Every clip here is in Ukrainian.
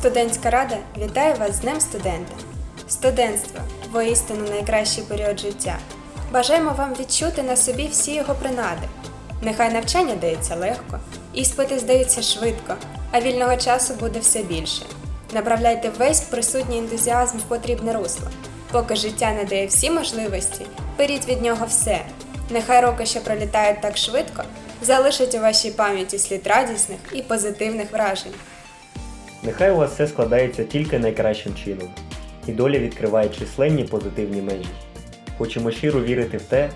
Студентська рада вітає вас з Днем студента. Студентство воістину найкращий період життя. Бажаємо вам відчути на собі всі його принади. Нехай навчання дається легко, іспити здаються швидко, а вільного часу буде все більше. Направляйте весь присутній ентузіазм в потрібне русло. Поки життя не дає всі можливості, беріть від нього все. Нехай роки, що пролітають так швидко, залишать у вашій пам'яті слід радісних і позитивних вражень. Нехай у вас все складається тільки найкращим чином, і доля відкриває численні позитивні межі. Хочемо щиро вірити в те,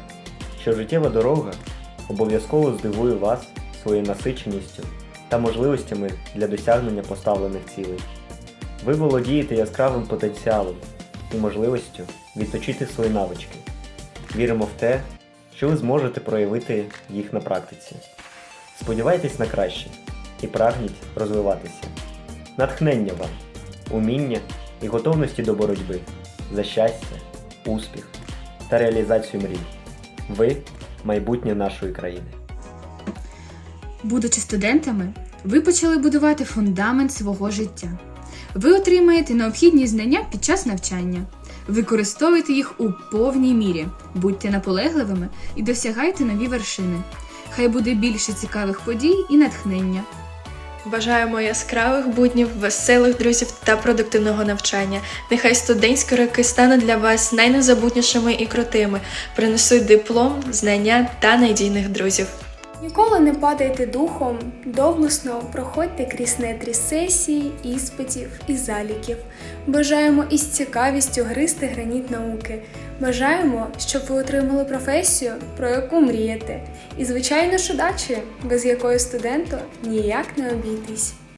що життєва дорога обов'язково здивує вас своєю насиченістю та можливостями для досягнення поставлених цілей. Ви володієте яскравим потенціалом і можливістю відточити свої навички. Віримо в те, що ви зможете проявити їх на практиці. Сподівайтесь на краще і прагніть розвиватися. Натхнення вам, уміння і готовності до боротьби за щастя, успіх та реалізацію мрій. Ви майбутнє нашої країни. Будучи студентами, ви почали будувати фундамент свого життя. Ви отримаєте необхідні знання під час навчання. Використовуйте їх у повній мірі, будьте наполегливими і досягайте нові вершини. Хай буде більше цікавих подій і натхнення. Бажаємо яскравих буднів, веселих друзів та продуктивного навчання. Нехай студентські роки стануть для вас найнезабутнішими і крутими, принесуть диплом, знання та надійних друзів. Ніколи не падайте духом, доблесно проходьте крізь нетрі сесії, іспитів і заліків. Бажаємо із цікавістю гризти граніт науки. Бажаємо, щоб ви отримали професію, про яку мрієте. І, звичайно ж, удачі, без якої студенту ніяк не обійтись.